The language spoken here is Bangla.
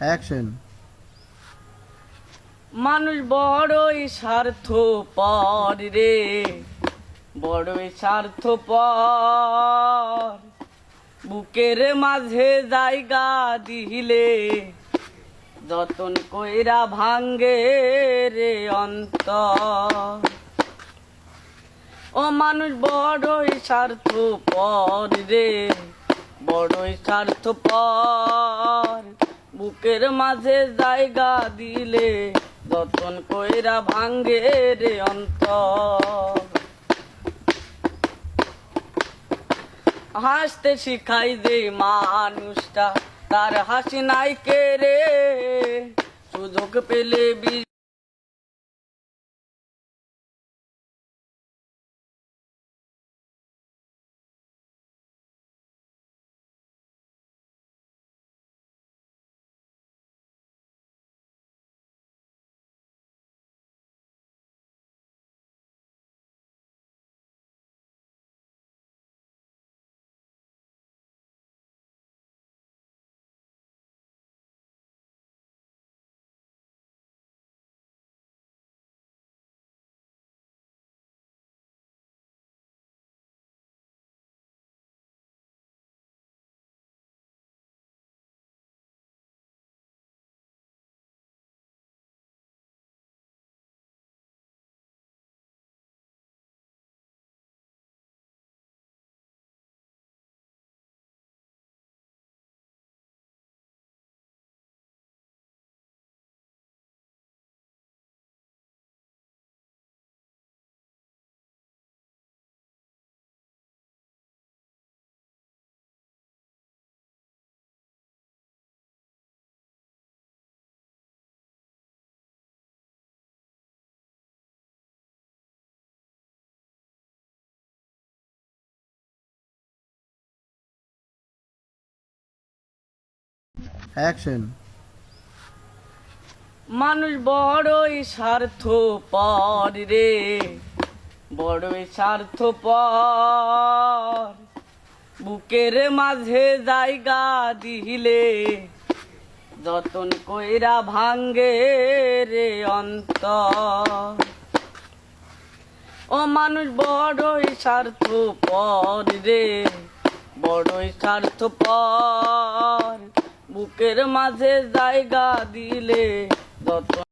অ্যাকশন মানুষ বড়ই স্বার্থ পর রে। বড়ই স্বার্থ পর বুকের মাঝে জায়গা দিলে যতন কইরা ভাঙ্গে রে অন্ত ও মানুষ বড়ই স্বার্থ পর রে, বড়ই স্বার্থ পর বুকের মাঝে জায়গা দিলে যতন কইরা ভাঙ্গে রে অন্ত হাসতে শিখাই যে মানুষটা, তার হাসি নাই কে রে? সুযোগ পেলে অ্যাকশন মানুষ বড়ই স্বার্থ পর রে। বড়ই স্বার্থ পর বুকের মাঝে জায়গা দিলে যতন কইরা ভাঙ্গে রে অন্ত ও মানুষ বড়ই স্বার্থ পর রে, বড়ই স্বার্থ পর বুকের মাঝে জায়গা দিলে যত